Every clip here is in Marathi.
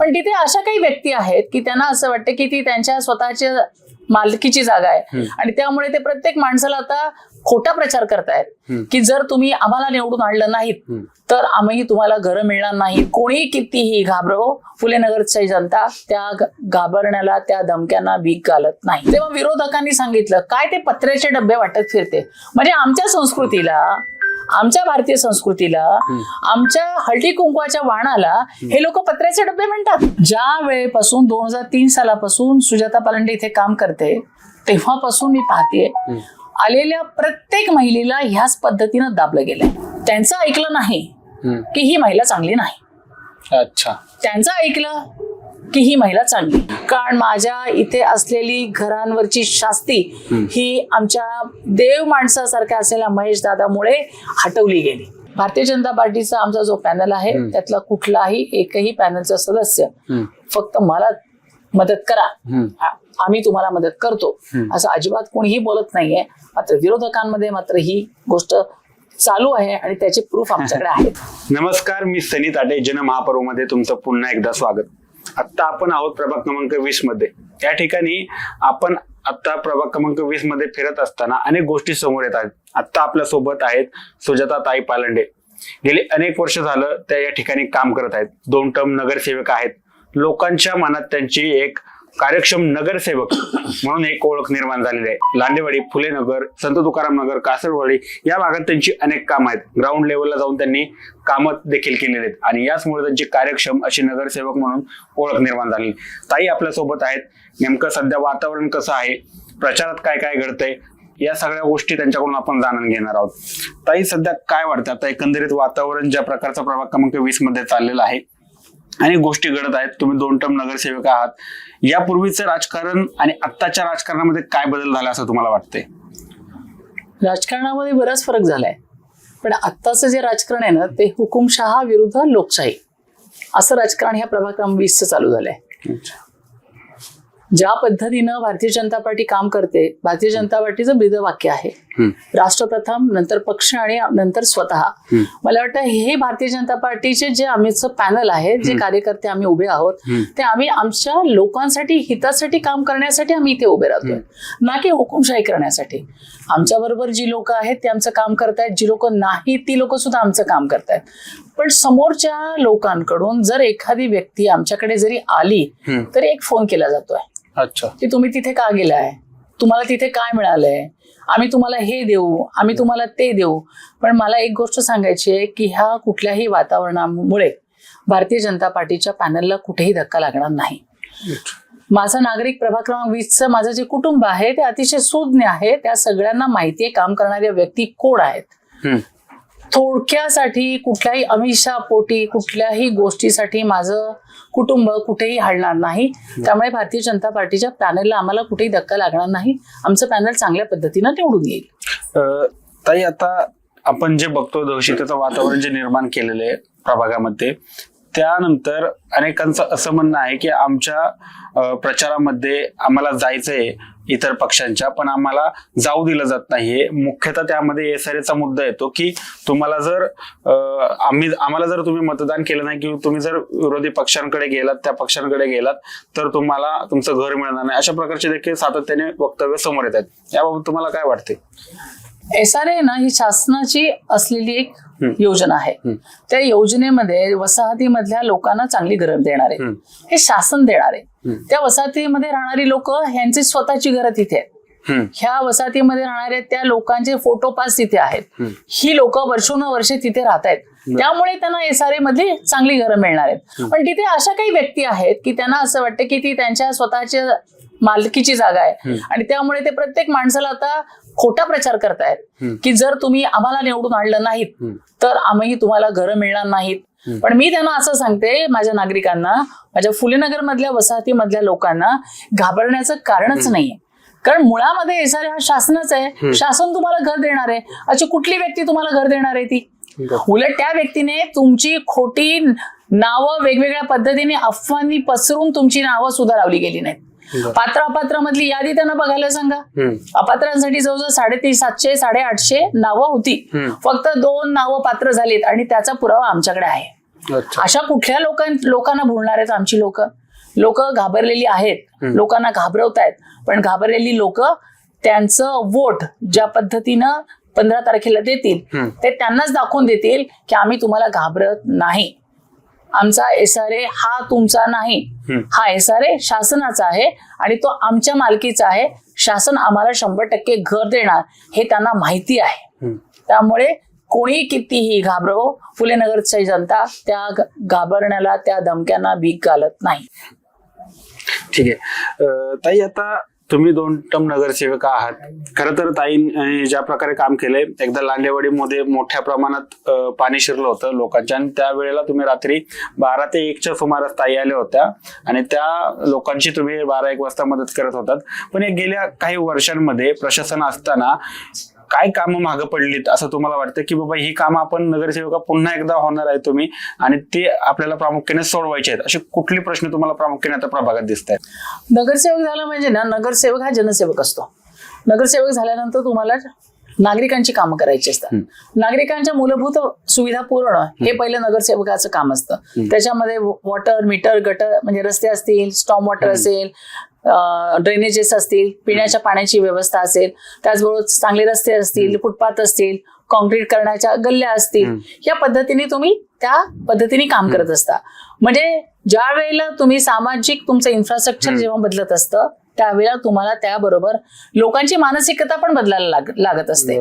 पण तिथे अशा काही व्यक्ती आहेत की त्यांना असं वाटतं की ती त्यांच्या स्वतःच्या मालकीची जागा आहे. आणि त्यामुळे ते प्रत्येक माणसाला आता खोटा प्रचार करतायत की जर तुम्ही आम्हाला निवडून आणलं नाहीत तर आम्ही तुम्हाला घरं मिळणार नाहीत कोणी कितीही घाबरो फुले नगरची जनता त्या घाबरण्याला त्या धमक्यांना भीक घालत नाही. तेव्हा विरोधकांनी सांगितलं काय ते पत्र्याचे डबे वाटत फिरते? म्हणजे आमच्या संस्कृतीला आमच्या भारतीय संस्कृतीला आमच्या हळदी कुंकवाच्या वाणाला हे लोक पत्र्याचे डबे म्हणतात. ज्या वेळेपासून दोन हजार तीन सालापासून सुजाता पालंडे इथे काम करते तेव्हापासून मी पाहते आलेल्या प्रत्येक महिलेला ह्याच पद्धतीनं दाबलं गेलंय. त्यांचं ऐकलं नाही की ही महिला चांगली नाही. अच्छा. त्यांचं ऐकलं की ही महिला चांगली. कारण माझ्या इथे असलेली घरांवरची शास्ती ही आमच्या देव माणसासारख्या असलेल्या महेश दादामुळे हटवली गेली. भारतीय जनता पार्टीचा आमचा जो पॅनल आहे त्यातला कुठलाही एकही पॅनलचा सदस्य फक्त मला मदत करा. आम्ही तुम्हाला मदत करतो. असं अजिबात कोणीही बोलत नाहीये. मात्र विरोधकांमध्ये मात्र ही गोष्ट चालू आहे आणि त्याचे प्रूफ आमच्याकडे आहेत. नमस्कार मी सनी ताटे जन महापर्वमध्ये तुमचं पुन्हा एकदा स्वागत. आता आपण आहोत प्रभाग क्रमांक वीसमध्ये. या ठिकाणी आपण आता प्रभाग क्रमांक वीसमध्ये फिरत असताना अनेक गोष्टी समोर येत आहेत आता आपल्यासोबत आहेत सुजाता ताई पालंडे. गेली अनेक वर्ष झालं त्या या ठिकाणी काम करत आहेत. दोन टर्म नगरसेवक आहेत. लोकांच्या मनात त्यांची एक कार्यक्षम नगरसेवक म्हणून एक ओळख निर्माण झालेली आहे. लांडेवाडी फुलेनगर संत तुकाराम नगर कासरवाडी या भागात त्यांची अनेक कामं आहेत. ग्राउंड लेवलला जाऊन त्यांनी कामं देखील केलेली आहेत. आणि याचमुळे त्यांची कार्यक्षम अशी नगरसेवक म्हणून ओळख निर्माण झाली ताई आपल्यासोबत आहेत. नेमकं सध्या वातावरण कसं आहे? प्रचारात काय काय घडतंय? या सगळ्या गोष्टी त्यांच्याकडून आपण जाणून घेणार आहोत. ताई सध्या काय वाटतं? आता एकंदरीत वातावरण ज्या प्रकारचा प्रभाग क्रमांक वीसमध्ये चाललेला आहे अनेक गोष्टी घडत आहेत. तुम्ही दोन टर्म नगरसेवक आहात. यापूर्वीचं राजकारण आणि आत्ताच्या राजकारणामध्ये काय बदल झाला असं तुम्हाला वाटतंय? राजकारणामध्ये बराच फरक झालाय. पण आत्ताचं जे राजकारण आहे ना ते हुकुमशहा विरुद्ध लोकशाही. असं राजकारण ह्या प्रभाग क्रमांक वीसचं चालू झालंय. ज्या पद्धतीनं भारतीय जनता पार्टी काम करते भारतीय जनता पार्टीचं ब्रीदवाक्य आहे. राष्ट्रप्रथम नंतर पक्ष आणि नंतर स्वतः. मला वाटतं हे भारतीय जनता पार्टीचे जे आमचं पॅनल आहे जे कार्यकर्ते आम्ही उभे आहोत ते आम्ही आमच्या लोकांसाठी हितासाठी काम करण्यासाठी आम्ही इथे उभे राहतोय. ना की हुकुमशाही करण्यासाठी. आमच्या बरोबर जी लोक आहेत ते आमचं काम करतायत. जी लोक नाही ती लोक सुद्धा आमचं काम करतायत. पण समोरच्या लोकांकडून जर एखादी व्यक्ती आमच्याकडे जरी आली तर एक फोन केला जातोय. अच्छा. की तुम्ही तिथे का गेलाय? तुम्हाला तिथे काय मिळालंय? आम्ही तुम्हाला हे देऊ आम्ही तुम्हाला ते देऊ. पण मला एक गोष्ट सांगायची आहे की ह्या कुठल्याही वातावरणामुळे भारतीय जनता पार्टीच्या पॅनलला कुठेही धक्का लागणार नाही. माझा नागरिक प्रभाग क्रमांक वीसचं माझं जे कुटुंब आहे ते अतिशय सुज्ञ आहे. त्या सगळ्यांना माहिती आहे काम करणाऱ्या व्यक्ती कोण आहेत. थोडक्यासाठी कुठल्याही अमिषापोटी कुठल्याही गोष्टीसाठी माझं कुटुंब कुठेही हलणार नाही. त्यामुळे भारतीय जनता पार्टीच्या पॅनलला आम्हाला कुठेही धक्का लागणार नाही. आमचं पॅनल चांगल्या पद्धतीनं निवडून येईल. ताई आता आपण जे बघतो दहशतीचं वातावरण जे निर्माण केलेलं आहे प्रभागामध्ये त्यानंतर अनेकांचं असं म्हणणं आहे की आमच्या प्रचारामध्ये आम्हाला जायचंय इतर पक्षांच्या पण आम्हाला जाऊ दिलं जात नाहीये. मुख्यतः त्यामध्ये एस चा मुद्दा येतो की तुम्हाला जर आम्ही आम्हाला जर तुम्ही मतदान केलं नाही किंवा तुम्ही जर विरोधी पक्षांकडे गेलात त्या पक्षांकडे गेलात तर तुम्हाला तुमचं घर मिळणार नाही. अशा प्रकारचे देखील सातत्याने वक्तव्य समोर येत आहेत. याबाबत तुम्हाला काय वाटते एस आर ए ना ही शासनाची असलेली एक योजना आहे. त्या योजनेमध्ये वसाहतीमधल्या लोकांना चांगली घरं देणार आहे हे शासन देणार आहे. त्या वसाहतीमध्ये राहणारी लोक ह्यांची स्वतःची घरं तिथे आहेत. ह्या वसाहतीमध्ये राहणाऱ्या त्या लोकांचे फोटो पास तिथे आहेत. ही लोक वर्षोनवर्षे तिथे राहत आहेत. त्यामुळे त्यांना एस आर ए मधली चांगली घरं मिळणार आहेत. पण तिथे अशा काही व्यक्ती आहेत की त्यांना असं वाटतं की ती त्यांच्या स्वतःच्या मालकीची जागा आहे. आणि त्यामुळे ते प्रत्येक माणसाला आता खोटा प्रचार करतायत की जर तुम्ही आम्हाला निवडून आणलं नाहीत तर आम्ही तुम्हाला घरं मिळणार नाहीत. पण मी त्यांना असं सांगते माझ्या नागरिकांना माझ्या फुलेनगर मधल्या वसाहतीमधल्या लोकांना घाबरण्याचं कारणच नाहीये. कारण मुळामध्ये एसआर हा शासनच आहे. शासन तुम्हाला घर देणार आहे. अशी कुठली व्यक्ती तुम्हाला घर देणार आहे ती? उलट त्या व्यक्तीने तुमची खोटी नावं वेगवेगळ्या पद्धतीने अफवांनी पसरून तुमची नावं सुधारावली गेली नाहीत. पात्र अपात्र मधली यादी त्यांना बघायला सांगा. अपात्रांसाठी जवळजवळ साडेतीन सातशे साडेआठशे नावं होती. फक्त दोन नावं पात्र झालीत आणि त्याचा पुरावा आमच्याकडे आहे. अशा कुठल्या लोकां लोकांना भुलणार आहेत आमची लोक? लोक घाबरलेली आहेत. लोकांना घाबरवत आहेत पण घाबरलेली लोक त्यांचं वोट ज्या पद्धतीनं पंधरा तारखेला देतील. ते त्यांनाच दाखवून देतील की आम्ही तुम्हाला घाबरत नाही. आमचा एस आर ए हा तुमचा नाही. हा एस आर ए शासनाचा आहे आणि तो आमच्या मालकीचा आहे. शासन आम्हाला शंभर टक्के घर देणार हे त्यांना माहिती आहे. त्यामुळे कोणी कितीही घाबरो फुले नगरची जनता त्या घाबरण्याला त्या धमक्यांना भीक घालत नाही. ठीक आहे. ताई आता तुम्ही दोन टर्म नगरसेविका आहात. खरं तर ताई ज्या प्रकारे काम केलंय एकदा लांडेवाडीमध्ये मोठ्या प्रमाणात पाणी शिरलं होतं लोकांच्या आणि त्यावेळेला तुम्ही रात्री बारा ते एकच्या सुमारास ताई आल्या होत्या आणि त्या लोकांची तुम्ही बारा एक वाजता मदत करत होतात. पण गेल्या काही वर्षांमध्ये प्रशासन असताना काय कामं मागं पडलीत असं तुम्हाला वाटतं? की बाबा ही कामं आपण नगरसेविका पुन्हा एकदा होणार आहे तुम्ही आणि ते आपल्याला प्रामुख्याने सोडवायचे आहेत? असे कुठले प्रश्न तुम्हाला प्रामुख्याने आता प्रभागात दिसत आहेत नगरसेवक झाला म्हणजे ना नगरसेवक हा जनसेवक असतो. नगरसेवक झाल्यानंतर तुम्हाला नागरिकांची कामं करायची असतात. नागरिकांच्या मूलभूत सुविधा पुरवणं हे पहिलं नगरसेवकाचं काम असतं. त्याच्यामध्ये वॉटर मीटर गटर म्हणजे रस्ते असतील स्टॉम वॉटर असेल ड्रेनेजेस असतील पिण्याच्या पाण्याची व्यवस्था असेल त्याचबरोबर चांगले रस्ते असतील फुटपाथ असतील कॉन्क्रीट करण्याच्या गल्ल्या असतील. या पद्धतीने तुम्ही त्या पद्धतीने काम करत असता म्हणजे ज्या वेळेला तुम्ही सामाजिक तुमचं इन्फ्रास्ट्रक्चर. जेव्हा बदलत असतं त्यावेळेला तुम्हाला त्याबरोबर लोकांची मानसिकता पण बदलायला लाग- लागत असते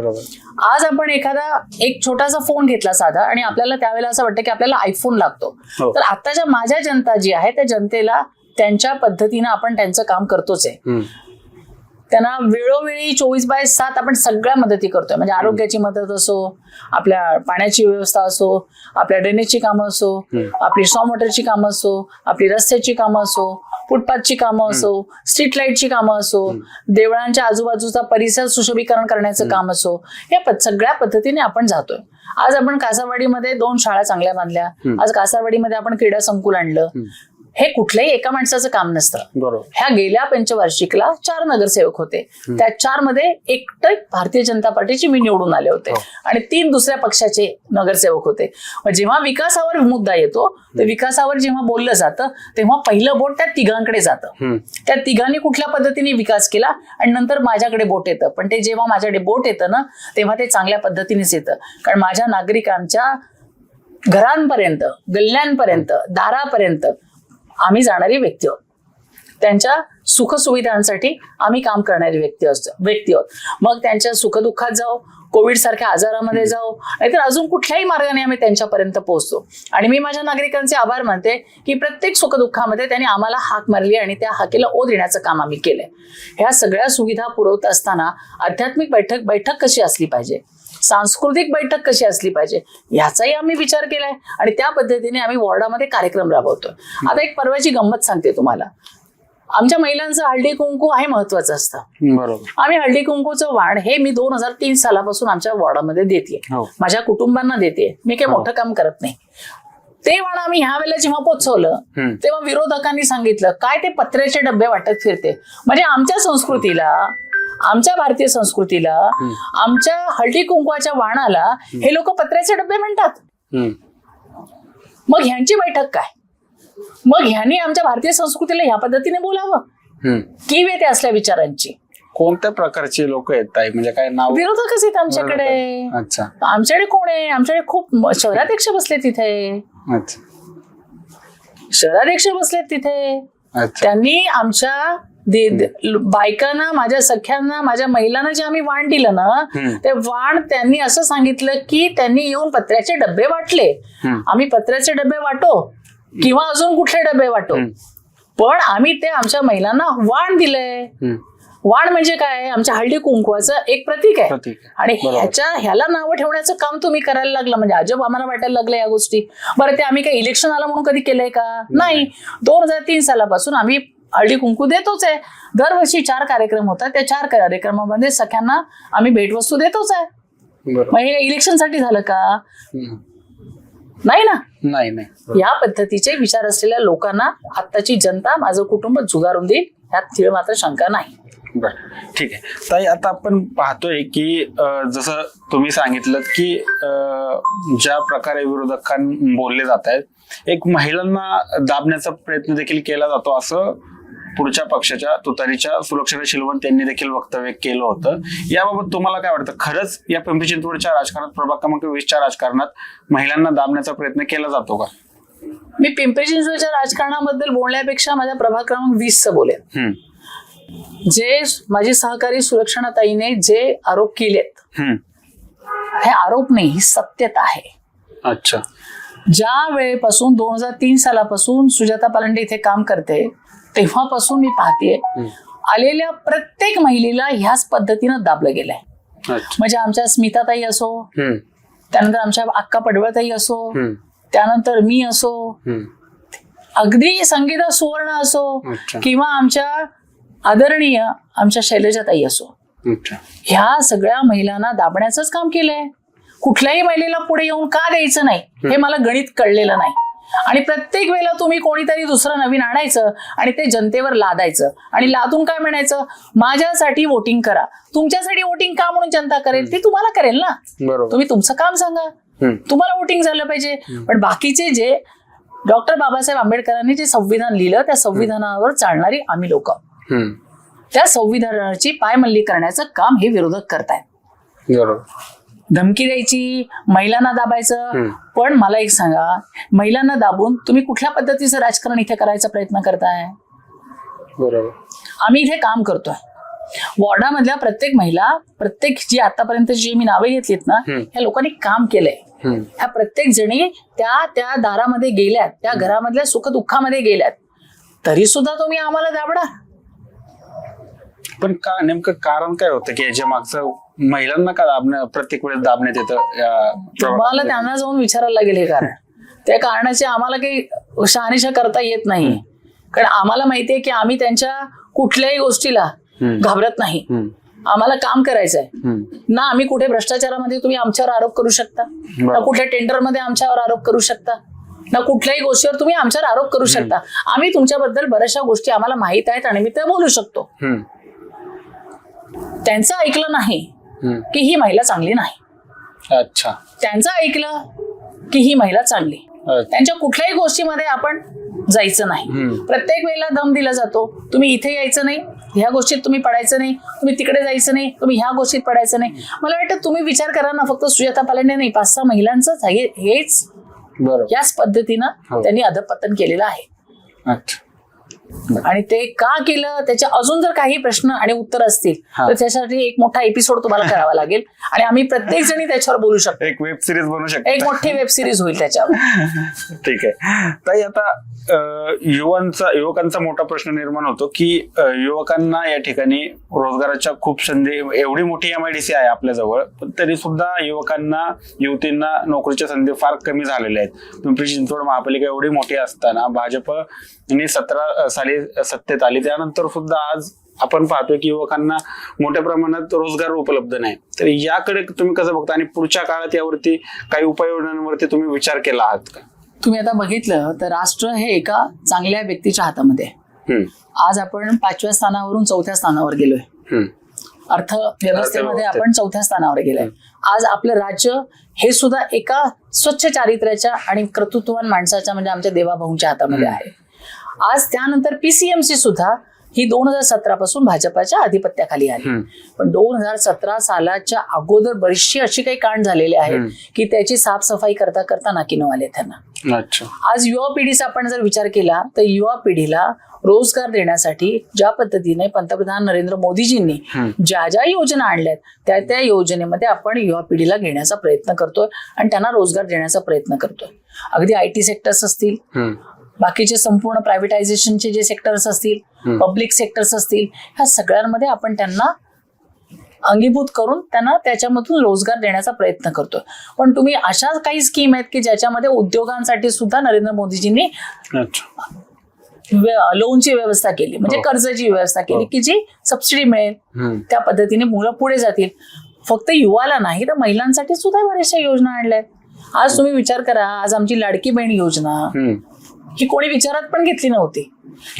आज आपण एखादा एक छोटासा फोन घेतला साधा आणि आपल्याला त्यावेळेला असं वाटतं की आपल्याला आयफोन लागतो हो. तर आताच्या माझ्या जनता जी आहे त्या जनतेला त्यांच्या पद्धतीनं आपण त्यांचं काम करतोच आहे. त्यांना वेळोवेळी चोवीस बाय सात आपण सगळ्या मदती करतोय. म्हणजे आरोग्याची मदत असो आपल्या पाण्याची व्यवस्था असो आपल्या ड्रेनेजची कामं असो. आपली स्टॉम वॉटरची कामं असो आपली रस्त्याची कामं असो फुटपाथची कामं असो स्ट्रीट लाईटची कामं असो देवळांच्या आजूबाजूचा परिसर सुशोभीकरण करण्याचं काम असो या सगळ्या पद्धतीने आपण जातोय. आज आपण कासारवाडीमध्ये दोन शाळा चांगल्या बांधल्या. आज कासारवाडीमध्ये आपण क्रीडा संकुल आणलं. हे कुठल्याही एका माणसाचं काम नसतं. बरोबर. ह्या गेल्या पंचवार्षिकला चार नगरसेवक होते. त्या चारमध्ये एकटं भारतीय जनता पार्टीचे मी निवडून आले होते. हो. आणि तीन दुसऱ्या पक्षाचे नगरसेवक होते. जेव्हा विकासावर मुद्दा येतो तर विकासावर जेव्हा बोललं जातं तेव्हा पहिलं बोट त्या तिघांकडे जातं. त्या तिघांनी कुठल्या पद्धतीने विकास केला आणि नंतर माझ्याकडे बोट येतं. पण ते जेव्हा माझ्याकडे बोट येतं ना तेव्हा ते चांगल्या पद्धतीनेच येतं. कारण माझ्या नागरिकांच्या घरांपर्यंत गल्ल्यांपर्यंत दारापर्यंत आम्ही जाणारी व्यक्ती आहोत. त्यांच्या सुखसुविधांसाठी आम्ही काम करणारी व्यक्ती असतो व्यक्ती आहोत. मग त्यांच्या सुखदुःखात जाऊ कोविड सारख्या आजारामध्ये जाऊ नाहीतर अजून कुठल्याही मार्गाने आम्ही त्यांच्यापर्यंत पोहोचतो. आणि मी माझ्या नागरिकांचे आभार मानते की प्रत्येक सुखदुःखामध्ये त्यांनी आम्हाला हाक मारली आणि त्या हाकेला ओ देण्याचं काम आम्ही केलंय. ह्या सगळ्या सुविधा पुरवत असताना आध्यात्मिक बैठक बैठक कशी असली पाहिजे? सांस्कृतिक बैठक कशी असली पाहिजे याचाही आम्ही विचार केलाय. आणि त्या पद्धतीने आम्ही वॉर्डामध्ये कार्यक्रम राबवतोय. आता एक परवाची गंमत सांगते तुम्हाला. आमच्या महिलांचं हळदी कुंकू हे महत्वाचं असतं. बरोबर. आम्ही हळदी कुंकूचं वाण हे मी दोन हजार तीन सालापासून आमच्या वॉर्डामध्ये देते हो. माझ्या कुटुंबांना देते मी काही हो. मोठं काम करत नाही. ते वाण आम्ही ह्या वेळेला जेव्हा पोचवलं. तेव्हा विरोधकांनी सांगितलं काय ते पत्र्याचे डबे वाटत फिरते? म्हणजे आमच्या संस्कृतीला आमच्या भारतीय संस्कृतीला आमच्या हळदी कुंकवाच्या वाणाला हे लोक पत्र्याचे डबे म्हणतात. मग ह्यांची बैठक काय? मग ह्यांनी आमच्या भारतीय संस्कृतीला ह्या पद्धतीने बोलावं. की ते असल्या विचारांची? कोणत्या प्रकारचे लोक आहेत ताई? म्हणजे काय नाव? विरोधकच आहेत आमच्याकडे. अच्छा. आमच्याकडे कोण आहे? आमच्याकडे खूप शहराध्यक्ष बसले तिथे. शहराध्यक्ष बसलेत तिथे. त्यांनी आमच्या बायकांना माझ्या सख्यांना माझ्या महिलांना जे आम्ही वाण दिलं ना. ते वाण त्यांनी असं सांगितलं की त्यांनी येऊन पत्र्याचे डबे वाटले. आम्ही पत्र्याचे डबे वाटो किंवा अजून कुठले डबे वाटो. पण आम्ही ते आमच्या महिलांना वाण दिलंय. वाण म्हणजे काय आमच्या हळदी कुंकवाचं एक प्रतीक आहे. आणि. ह्याच्या ह्याला नावं ठेवण्याचं काम तुम्ही करायला लागलं म्हणजे अजब आम्हाला वाटायला लागलं या गोष्टी बरं ते आम्ही काही इलेक्शन आलं म्हणून कधी केलंय का नाही दोन हजार तीन सालापासून आम्ही हळदी कुंकू देतोच आहे. दरवर्षी चार कार्यक्रम होतात. त्या चार कार्यक्रमामध्ये सख्यांना आम्ही भेटवस्तू देतोच आहे. मग हे इलेक्शनसाठी झालं का. नाही ना? नाही नाही. या पद्धतीचे विचार असलेल्या लोकांना आत्ताची जनता माझं कुटुंब झुगारून देईल ह्यात तीळ मात्र शंका नाही. बर. ठीक आहे. ताई आता आपण पाहतोय की जसं तुम्ही सांगितलं की ज्या प्रकारे विरोधकां बोलले जात आहेत एक महिलांना दाबण्याचा प्रयत्न देखील केला जातो असं पुढच्या पक्षाच्या तुतारीच्या सुरक्षा शिलवंत यांनी देखील वक्तव्य केलं होतं. याबाबत तुम्हाला काय वाटतं? खरंच या पिंपरी चिंचवडच्या राजकारणात प्रभाग क्रमांक वीसच्या राजकारणात महिलांना दाबण्याचा प्रयत्न केला जातो का? मी पिंपरी चिंचवडच्या राजकारणाबद्दल बोलण्यापेक्षा माझ्या प्रभाग क्रमांक वीसचं बोलेन. हम्म, जे माझी सहकारी सुरक्षणाताईने जे आरोप केलेत. हे आरोप नाही ही सत्यता आहे. अच्छा. ज्या वेळेपासून दोन हजार तीन सालापासून सुजाता पालंडे इथे काम करते तेव्हापासून मी पाहते आलेल्या प्रत्येक महिलेला ह्याच पद्धतीनं दाबलं गेलंय. म्हणजे आमच्या स्मिताताई असो त्यानंतर आमच्या अक्का पडवळताई असो त्यानंतर मी असो. अगदी संगीता सुवर्ण असो. किंवा आमच्या आदरणीय आमच्या शैलजाताई असो. ह्या सगळ्या महिलांना दाबण्याचंच काम केलंय. कुठल्याही महिलेला पुढे येऊन का द्यायचं नाही हे मला गणित कळलेलं नाही. आणि प्रत्येक वेळेला तुम्ही कोणीतरी दुसरं नवीन आणायचं आणि ते जनतेवर लादायचं. आणि लादून काय म्हणायचं? माझ्यासाठी वोटिंग करा. तुमच्यासाठी वोटिंग का म्हणून जनता करेल? ती तुम्हाला करेल ना. तुम्ही तुमचं काम सांगा. तुम्हाला वोटिंग झालं पाहिजे. पण बाकीचे जे डॉक्टर बाबासाहेब आंबेडकरांनी जे संविधान लिहिलं त्या संविधानावर चालणारी आम्ही लोक. त्या संविधानाची पायमल्ली करण्याचं काम हे विरोधक करतायत. बरोबर. धमकी द्यायची महिलांना दाबायचं. पण मला एक सांगा महिलांना दाबून तुम्ही कुठल्या पद्धतीचं राजकारण इथे करायचा प्रयत्न करताय? बरोबर. आम्ही इथे काम करतोय. वॉर्डामधल्या प्रत्येक महिला प्रत्येक जी आतापर्यंत जी मी नावे घेतलीत ना. ह्या लोकांनी काम केलंय. ह्या प्रत्येक जणी त्या त्या दारामध्ये गेल्यात त्या घरामधल्या सुखदुःखामध्ये गेल्यात. तरी सुद्धा तुम्ही आम्हाला दाबडा पण का नेमकं कारण काय होतं की याच्या मागचं महिलांना का दाबण्या प्रत्येक वेळेस दाबण्यात येतं तुम्हाला? त्यांना जाऊन विचारायला लागेल हे कारण त्या कारणाचे आम्हाला काही शहानिशा करता येत नाही कारण आम्हाला माहितीये की आम्ही त्यांच्या कुठल्याही गोष्टीला. घाबरत नाही. आम्हाला काम करायचंय. ना आम्ही कुठे भ्रष्टाचारामध्ये तुम्ही आमच्यावर आरोप करू शकता ना. कुठल्या टेंडरमध्ये आमच्यावर आरोप करू शकता ना कुठल्याही गोष्टीवर तुम्ही आमच्यावर आरोप करू शकता आम्ही तुमच्याबद्दल बऱ्याचशा गोष्टी आम्हाला माहीत आहेत आणि मी त्या बोलू शकतो. त्यांचं ऐकलं नाही. की ही महिला चांगली नाही. अच्छा. त्यांचं ऐकलं की ही महिला चांगली. त्यांच्या कुठल्याही गोष्टीमध्ये आपण जायचं नाही. प्रत्येक वेळेला दम दिला जातो. तुम्ही इथे यायचं नाही ह्या गोष्टीत तुम्ही पडायचं नाही तुम्ही तिकडे जायचं नाही तुम्ही ह्या गोष्टीत पडायचं नाही. मला वाटतं तुम्ही विचार करा ना फक्त सुजाता पालंडे नाही पाच सहा महिलांचंच आहे हेच याच पद्धतीनं हो. त्यांनी अधपतन केलेलं आहे. अच्छा. आणि ते का केलं? त्याचे अजून जर काही प्रश्न आणि उत्तर असतील. तर त्यासाठी एक मोठा एपिसोड तुम्हाला करावा लागेल. आणि आम्ही प्रत्येक जणी त्याच्यावर बोलू शकतो. एक वेब सिरीज बनवू एक शकतो मोठी वेब सिरीज होईल त्याच्यावर. ठीक आहे. ताई आता युवांचा युवकांचा मोठा प्रश्न निर्माण होतो की युवकांना या ठिकाणी रोजगाराच्या खूप संधी एवढी मोठी एम आय डी सी आहे आपल्याजवळ पण तरी सुद्धा युवकांना युवतींना नोकरीच्या संधी फार कमी झालेल्या आहेत. पिंपरी चिंचवड महापालिका एवढी मोठी असताना भाजप यांनी सतरा साली सत्तेत आली. त्यानंतर सुद्धा आज आपण पाहतोय की युवकांना मोठ्या प्रमाणात रोजगार उपलब्ध नाही. तर याकडे तुम्ही कसं बघता? आणि पुढच्या काळात यावरती काही उपाययोजनांवरती तुम्ही विचार केला आहात का? तुम्ही आता बघितलं तर राष्ट्र हे एका चांगल्या व्यक्तीच्या हातामध्ये आज आपण पाचव्या स्थानावरून चौथ्या स्थानावर गेलोय. अर्थव्यवस्थेमध्ये. आपण चौथ्या स्थानावर गेलोय. आज आपलं राज्य हे सुद्धा एका स्वच्छ चारित्र्याच्या आणि कर्तृत्ववान माणसाच्या म्हणजे आमच्या देवाभाऊंच्या हातामध्ये आहे. आज त्यानंतर पीसीएमसी सुद्धा ही दोन हजार सतरा पासून भाजपाच्या अधिपत्याखाली आली. पण दोन हजार सतरा सालाच्या अगोदर बरीचशी अशी काही कांड झालेले आहेत. की त्याची साफसफाई करता करता नाकीनव आले त्यांना आज युवा पिढीचा आपण जर विचार केला तर युवा पिढीला रोजगार देण्यासाठी ज्या पद्धतीने पंतप्रधान नरेंद्र मोदीजींनी. ज्या ज्या योजना आणल्यात त्या त्या योजनेमध्ये आपण युवा पिढीला घेण्याचा प्रयत्न करतोय आणि त्यांना रोजगार देण्याचा प्रयत्न करतोय अगदी आय टी सेक्टर्स असतील बाकीचे संपूर्ण प्रायव्हेटायझेशनचे जे सेक्टर्स असतील. पब्लिक सेक्टर्स असतील ह्या सगळ्यांमध्ये आपण त्यांना अंगीभूत करून त्यांना त्याच्यामधून रोजगार देण्याचा प्रयत्न करतोय पण तुम्ही अशा काही स्कीम आहेत की ज्याच्यामध्ये उद्योगांसाठी सुद्धा नरेंद्र मोदीजींनी लोनची व्यवस्था केली म्हणजे हो. कर्जाची व्यवस्था केली हो. की जी सबसिडी मिळेल त्या पद्धतीने मुलं पुढे जातील फक्त युवाला नाही तर महिलांसाठी सुद्धा बऱ्याचशा योजना आणल्यात आज तुम्ही विचार करा आज आमची लाडकी बहीण योजना. ही कोणी विचारात पण घेतली नव्हती.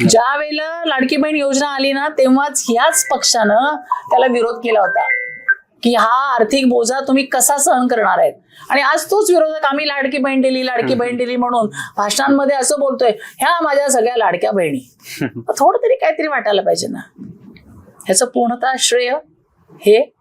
ज्या वेळेला लाडकी बहीण योजना आली ना तेव्हाच ह्याच पक्षानं त्याला विरोध केला होता. की हा आर्थिक बोजा तुम्ही कसा सहन करणार आहेत? आणि आज तोच विरोधक आम्ही लाडकी बहीण दिली लाडकी बहीण दिली म्हणून भाषणांमध्ये असं बोलतोय ह्या माझ्या सगळ्या लाडक्या बहिणी. थोडं तरी काहीतरी वाटायला पाहिजे ना. ह्याचं पूर्णतः श्रेय हे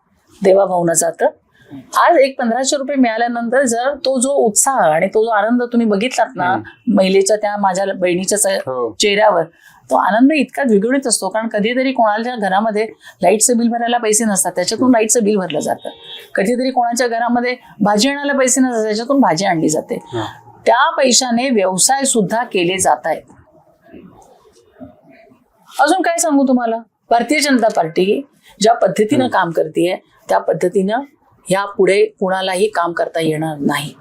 देवाभाऊनं जातं. आज एक पंधराशे रुपये मिळाल्यानंतर जर तो जो उत्साह आणि तो जो आनंद तुम्ही बघितलात ना महिलेच्या त्या माझ्या बहिणीच्या हो. चेहऱ्यावर तो आनंद इतका द्विगुणित असतो. कारण कधीतरी कोणाच्या घरामध्ये लाईटचं बिल भरायला पैसे नसतात त्याच्यातून लाईटचं बिल भरलं जातं. कधीतरी कोणाच्या घरामध्ये भाजी आणायला पैसे नसतात त्याच्यातून भाजी आणली जाते. त्या पैशाने व्यवसाय सुद्धा केले जात आहेत. अजून काय सांगू तुम्हाला? भारतीय जनता पार्टी ज्या पद्धतीनं काम करते त्या पद्धतीनं ह्या पुढे कुणालाही काम करता येणार नाही.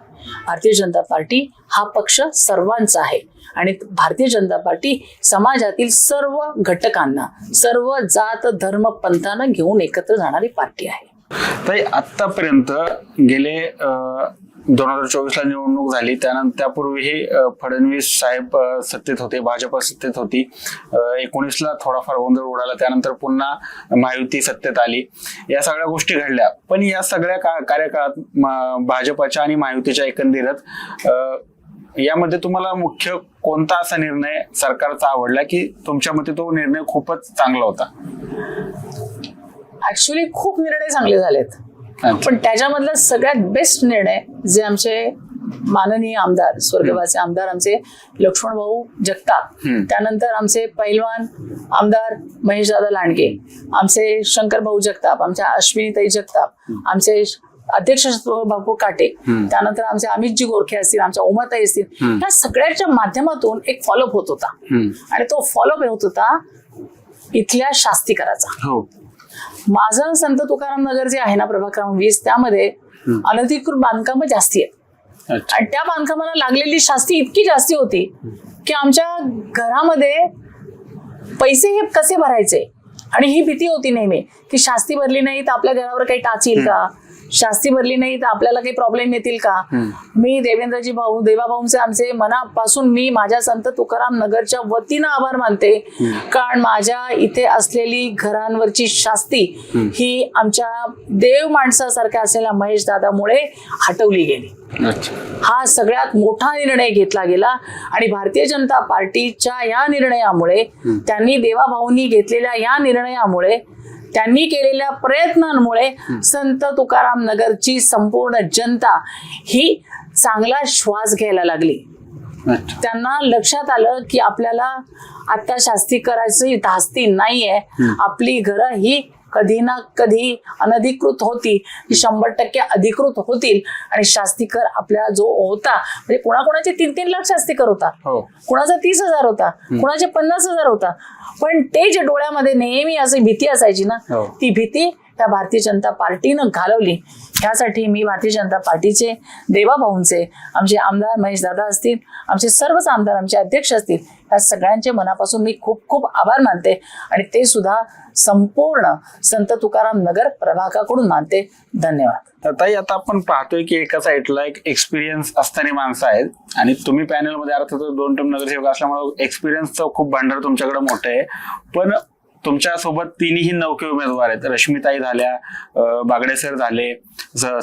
भारतीय जनता पार्टी हा पक्ष सर्वांचा आहे. आणि भारतीय जनता पार्टी समाजातील सर्व घटकांना सर्व जात धर्म पंथानं घेऊन एकत्र जाणारी पार्टी आहे. ताई आतापर्यंत गेले दोन हजार चोवीसला निवडणूक झाली. त्यानंतर त्यापूर्वीही फडणवीस साहेब सत्तेत होते भाजप सत्तेत होती. एकोणीसला थोडाफार गोंधळ उडाला. त्यानंतर पुन्हा महायुती सत्तेत आली. या सगळ्या गोष्टी घडल्या. पण या सगळ्या का- कार्यकाळात भाजपाच्या भाजपच्या आणि महायुतीच्या एकंदरीत यामध्ये तुम्हाला मुख्य कोणता असा निर्णय सरकारचा आवडला की तुमच्या मते तो निर्णय खूपच चांगला होता? ऍक्च्युली खूप निर्णय चांगले झालेत. पण त्याच्यामधला सगळ्यात बेस्ट निर्णय जे आमचे माननीय आमदार स्वर्गवासी आमदार आमचे लक्ष्मण भाऊ जगताप. त्यानंतर आमचे पैलवान आमदार महेशदादा लांडगे आमचे शंकर भाऊ जगताप आमच्या अश्विनीताई जगताप आमचे अध्यक्ष बापू काटे. त्यानंतर आमचे अमितजी गोरखे असतील आमच्या उमाताई असतील हम्म. या सगळ्याच्या माध्यमातून एक फॉलोअप होत होता. आणि तो फॉलोअप होत होता इथल्या शास्तीकराचा हो माझं संत तुकाराम नगर जे आहे ना प्रभाग क्रमांक वीस त्यामध्ये अनधिकृत बांधकामं जास्ती आहेत. आणि त्या बांधकामाला लागलेली शास्ती इतकी जास्ती होती की आमच्या घरामध्ये पैसे हे कसे भरायचे? आणि ही भीती होती नेहमी की शास्ती भरली नाही तर आपल्या घरावर काही टाच येईल का शास्ती भरली नाही तर आपल्याला काही प्रॉब्लेम येतील का? मी देवेंद्रजी भाऊ देवाभाऊंचे आमचे मनापासून मी माझ्या संत तुकाराम नगरच्या वतीनं आभार मानते. कारण माझ्या इथे असलेली घरांवरची शास्ती ही आमच्या देव माणसासारख्या असलेल्या महेश दादामुळे हटवली गेली. हा सगळ्यात मोठा निर्णय घेतला गेला आणि भारतीय जनता पार्टीच्या या निर्णयामुळे त्यांनी देवाभाऊंनी घेतलेल्या या निर्णयामुळे त्यांनी केलेल्या प्रयत्नांमुळे संत तुकाराम नगरची संपूर्ण जनता ही चांगला श्वास घ्यायला लागली. त्यांना लक्षात आलं की आपल्याला आता शास्ती करायची धास्ती नाहीये. आपली घरं ही कधी ना कधी अनधिकृत होती ती शंभर टक्के अधिकृत होतील. आणि शास्तीकर आपला जो होता म्हणजे कोणाकोणाचे तीन तीन लाख शास्तीकर होता. हो. कुणाचा तीस हजार होता कुणाचे पन्नास हजार होता. पण ते जे डोळ्यामध्ये नेहमी अशी भीती असायची ना हो. ती भीती त्या भारतीय जनता पार्टीनं घालवली. ह्यासाठी मी भारतीय जनता पार्टीचे देवाभाऊंचे आमचे आमदार महेश दादा असतील आमचे सर्वच आमदार आमचे अध्यक्ष असतील या सगळ्यांचे मनापासून मी खूप खूप आभार मानते. आणि ते सुद्धा संपूर्ण संत तुकाराम नगर प्रभागाकडून मानते धन्यवाद. ताई आता आपण पाहतोय की एका साईडला एक एक्सपिरियन्स असणारी माणसं आहेत. आणि तुम्ही पॅनलमध्ये अर्थात दोन टर्म नगरसेवक असल्यामुळे एक्सपिरियन्सचं खूप भांडार तुमच्याकडे मोठं आहे. पण तुमच्यासोबत तिन्ही नौके उमेदवार आहेत. रश्मिताई झाल्या बागडे सर झाले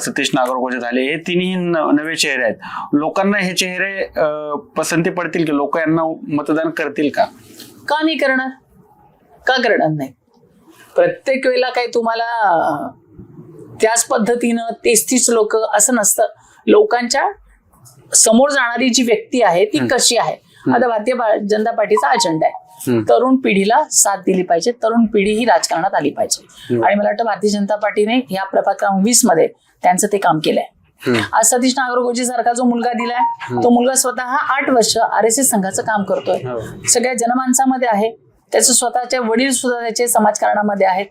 सतीश नागरगोजे झाले. हे तिन्ही नवे चेहरे आहेत. लोकांना हे चेहरे पसंती पडतील की लोक यांना मतदान करतील का? का नाही करणार? का करणार नाही? प्रत्येक वेळेला काही तुम्हाला त्याच पद्धतीनं तेच तीच लोक असं नसतं. लोकांच्या समोर जाणारी जी व्यक्ती आहे ती कशी आहे? आता भारतीय जनता पार्टीचा अजेंडा आहे. तरुण पिढीला साथ दिली पाहिजे तरुण पिढी ही राजकारणात आली पाहिजे. आणि मला वाटतं भारतीय जनता पार्टीने या प्रभाग क्रमांक वीसमध्ये त्यांचं ते काम केलंय. आज सतीश नागरगोजी सारखा जो मुलगा दिलाय तो मुलगा स्वतः आठ वर्ष आर एस एस संघाचं काम करतोय. हो. सगळ्या जनमानसामध्ये आहे. त्याचे स्वतःचे वडील सुद्धा त्याचे समाजकारणामध्ये आहेत.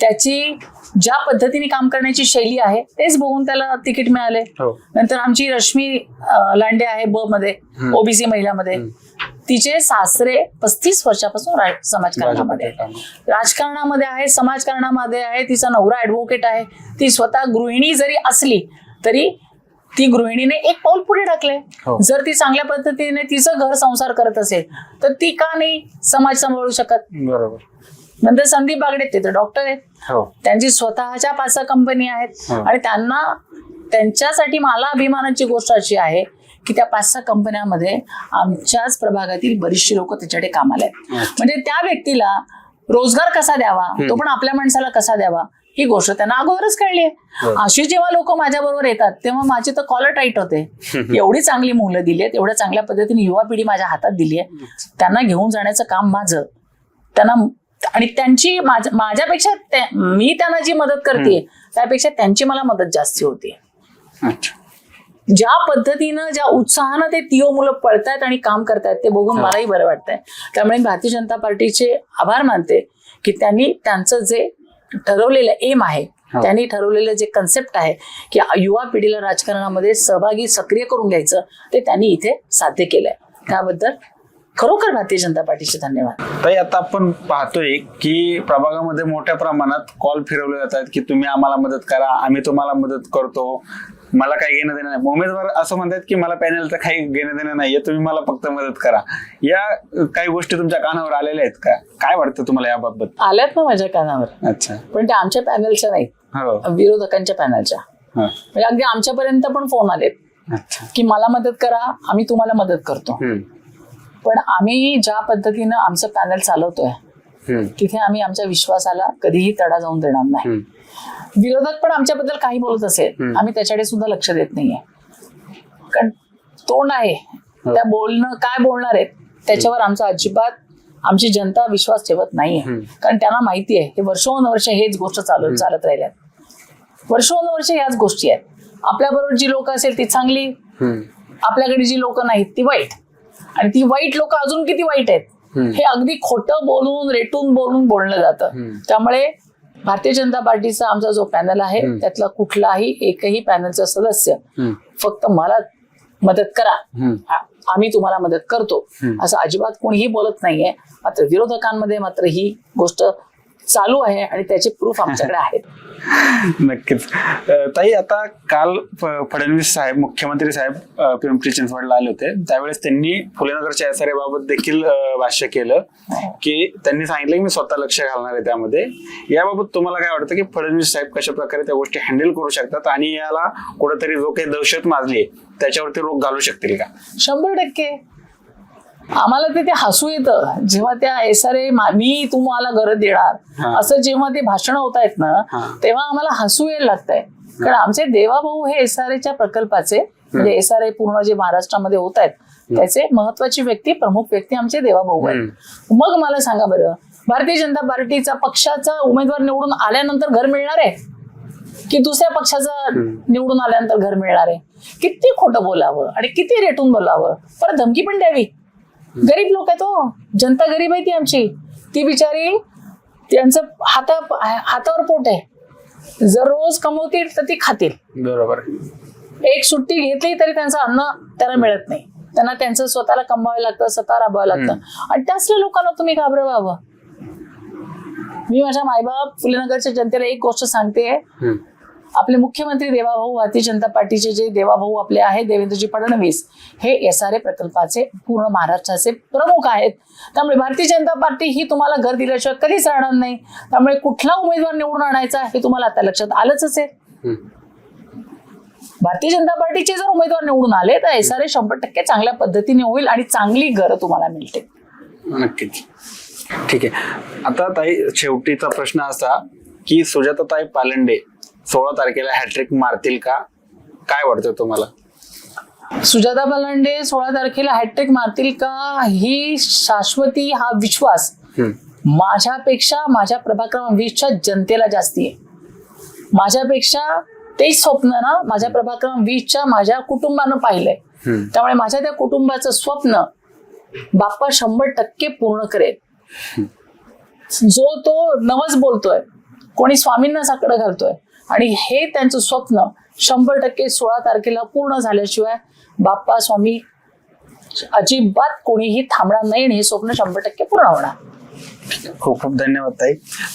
त्याची ज्या पद्धतीने काम करण्याची शैली आहे तेच बघून त्याला तिकीट मिळाले. हो. नंतर आमची रश्मी लांडे आहे ब मध्ये ओबीसी महिलामध्ये. तिचे सासरे पस्तीस वर्षापासून समाजकारणामध्ये राजकारणामध्ये. आहे समाजकारणामध्ये आहे तिचा नवरा ऍडव्होकेट आहे. ती स्वतः गृहिणी जरी असली तरी ती गृहिणीने एक पाऊल पुढे टाकलंय. हो. जर ती चांगल्या पद्धतीने तिचं घर संसार करत असेल तर ती का नाही समाज सांभाळू शकत? बरोबर. नंतर संदीप बागडे ते तर डॉक्टर आहेत. हो. त्यांची स्वतःच्या पाच सहा कंपनी आहेत. हो. आणि त्यांना त्यांच्यासाठी मला अभिमानाची गोष्ट अशी आहे की त्या पाच सहा कंपन्यांमध्ये आमच्याच प्रभागातील बरीचशी लोक त्याच्याकडे कामाला आहेत. म्हणजे त्या व्यक्तीला रोजगार कसा द्यावा? तो पण आपल्या माणसाला कसा द्यावा? ही गोष्ट त्यांना अगोदरच कळली. आहे. अशी जेव्हा लोक माझ्या बरोबर येतात तेव्हा माझी तर कॉलर टाईट होते. एवढी चांगली मुलं दिली आहेत एवढ्या चांगल्या पद्धतीने युवा पिढी माझ्या हातात दिली आहे. त्यांना घेऊन जाण्याचं काम माझं. त्यांना आणि त्यांची माझ- माझ्यापेक्षा मी त्यांना जी मदत करते त्यापेक्षा त्यांची मला मदत जास्ती होते. ज्या पद्धतीनं ज्या उत्साहानं ते तिओ मुलं पळतायत आणि काम करतायत ते बघून. मलाही बरं वाटतंय. त्यामुळे भारतीय जनता पार्टीचे आभार मानते की त्यांनी त्यांचं जे ठरवलेलं एम आहे. हा. त्यांनी ठरवलेलं जे कन्सेप्ट आहे की युवा पिढीला राजकारणामध्ये सहभागी सक्रिय करून घ्यायचं ते त्यांनी इथे साध्य केलंय. त्याबद्दल खरोखर भारतीय जनता पार्टीचे धन्यवाद. ताई आता आपण पाहतोय की प्रभागामध्ये मोठ्या प्रमाणात कॉल फिरवले जातात की तुम्ही आम्हाला मदत करा आम्ही तुम्हाला मदत करतो. मला काही घेणं देणं नाही. उमेदवार असं म्हणतात की मला पॅनलचं काही घेणं देणं नाहीये तुम्ही मला फक्त मदत करा. या काही गोष्टी तुमच्या कानावर आलेल्या आहेत का? काय वाटतं तुम्हाला याबाबत? आल्यात ना माझ्या कानावर. अच्छा. पण त्या आमच्या पॅनलच्या नाहीत. हो. विरोधकांच्या पॅनलच्या. म्हणजे अगदी आमच्यापर्यंत पण फोन आलेत. की मला मदत करा आम्ही तुम्हाला मदत करतो. पण आम्ही ज्या पद्धतीनं आमचं पॅनल चालवतोय. तिथे आम्ही आमच्या विश्वासाला कधीही तडा जाऊन देणार नाही. विरोधक पण आमच्याबद्दल काही बोलत असेल. आम्ही त्याच्याकडे सुद्धा लक्ष देत नाहीये कारण तोंड आहे हो. त्या बोलणं काय बोलणार आहेत त्याच्यावर आमचा अजिबात आमची जनता विश्वास ठेवत नाहीये. कारण त्यांना माहिती आहे हे वर्षोनवर्ष हेच गोष्ट चालू चालत राहिल्यात वर्षोनवर्ष याच गोष्टी आहेत आपल्याबरोबर जी लोक असेल ती चांगली. आपल्याकडे जी लोक नाहीत ती वाईट आणि ती वाईट लोक अजून किती वाईट आहेत. हे अगदी खोटं बोलून रेटून बोलून बोललं जातं. त्यामुळे भारतीय जनता पार्टीचा आमचा जो पॅनल आहे. त्यातला कुठलाही एकही पॅनलचा सदस्य. फक्त मला मदत करा आम्ही तुम्हाला मदत करतो. असं अजिबात कोणीही बोलत नाहीये मात्र विरोधकांमध्ये मात्र ही गोष्ट चालू आहे आणि त्याचे प्रूफ आमच्याकडे आहेत. नक्कीच. ताई आता काल फडणवीस साहेब मुख्यमंत्री साहेब पिंपरी चिंचवडला आले होते. त्यावेळेस त्यांनी फुलेनगरच्या एसआरए बाबत देखील भाष्य केलं की त्यांनी सांगितलं की मी स्वतः लक्ष घालणार आहे त्यामध्ये. याबाबत तुम्हाला काय वाटतं की फडणवीस साहेब कशा प्रकारे त्या गोष्टी हँडल करू शकतात आणि याला कुठेतरी जो काही दहशत माजली त्याच्यावरती रोख घालू शकतील का? शंभर टक्के. आम्हाला ते ते हसू येतं. जेव्हा त्या एस आर ए मी तुम्हाला गरज देणार. असं जेव्हा ते भाषण होत आहेत ना. तेव्हा आम्हाला हसू यायला लागतंय. कारण आमचे देवाभाऊ हे एस आर एच्या प्रकल्पाचे म्हणजे एस आर ए पूर्ण जे महाराष्ट्रामध्ये होत आहेत त्याचे महत्वाची व्यक्ती प्रमुख व्यक्ती आमचे देवाभाऊ आहेत. मग मला सांगा बरं भारतीय जनता पार्टीचा पक्षाचा उमेदवार निवडून आल्यानंतर घर मिळणार आहे? की दुसऱ्या पक्षाचा निवडून आल्यानंतर घर मिळणार आहे? किती खोटं बोलावं आणि किती रेटून बोलावं? परत धमकी पण द्यावी. गरीब लोक आहेत हो. जनता गरीब आहे ती आमची. ती बिचारी त्यांचं हाता हातावर पोट आहे. जर रोज कमवतील तर ती खातील. बरोबर. एक सुट्टी घेतली तरी त्यांचं अन्न त्यांना मिळत नाही. त्यांना त्यांचं स्वतःला कमवावं लागतं स्वतः राबावं लागतं. आणि त्याच लोकांना तुम्ही घाबरवावं मी माझ्या मायबाप फुलेनगरच्या जनतेला एक गोष्ट सांगते. आपले मुख्यमंत्री देवाभाऊ भारतीय जनता पार्टीचे जे देवाभाऊ आपले आहेत देवेंद्रजी फडणवीस हे एस आर ए प्रकल्पाचे पूर्ण महाराष्ट्राचे प्रमुख आहेत. त्यामुळे भारतीय जनता पार्टी ही तुम्हाला घर दिल्याशिवाय कधीच राहणार नाही. त्यामुळे कुठला उमेदवार निवडून आणायचा हे तुम्हाला आता लक्षात आलंच असेल. भारतीय जनता पार्टीचे जर उमेदवार निवडून आले तर एस आर ए शंभर टक्के चांगल्या पद्धतीने होईल आणि चांगली घरं तुम्हाला मिळते नक्कीच. ठीक आहे. आता ताई शेवटीचा प्रश्न असा की सुजाताताई पालंडे सोळा तारखेला हॅट्रिक मारतील का? काय वाटतं तुम्हाला? सुजाता बलांडे सोळा तारखेला हॅट्रिक मारतील का? ही शाश्वती हा विश्वास माझ्यापेक्षा माझ्या प्रभाग क्रमांक वीसच्या जनतेला जास्ती आहे. माझ्यापेक्षा ते स्वप्न ना माझ्या प्रभाग क्रमांक वीसच्या माझ्या कुटुंबानं पाहिलंय. त्यामुळे माझ्या त्या कुटुंबाचं स्वप्न बाप्पा शंभर टक्के पूर्ण करेल. जो तो नवस बोलतोय कोणी स्वामींना साकडं घालतोय आणि हे त्यांचं स्वप्न शंभर टक्के सोळा तारखेला पूर्ण झाल्याशिवाय बाप्पा स्वामी अजिबात कोणीही थांबणार नाही आणि हे स्वप्न शंभर टक्के पूर्ण होणार. खूप खूप धन्यवाद ताई.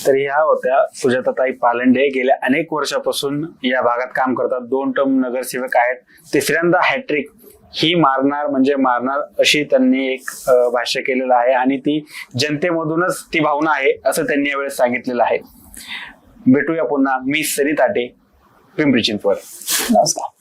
तर ह्या होत्या सुजाताताई पालंडे. गेल्या अनेक वर्षापासून या भागात काम करतात. दोन टर्म नगरसेवक आहेत. तिसऱ्यांदा हॅट्रिक ही मारणार म्हणजे मारणार अशी त्यांनी एक भाष्य केलेलं आहे आणि ती जनतेमधूनच ती भावना आहे असं त्यांनी यावेळेस सांगितलेलं आहे. भेटूया पुन्हा. मी सनी ताटे पिंपरी चिंचवड. नमस्कार.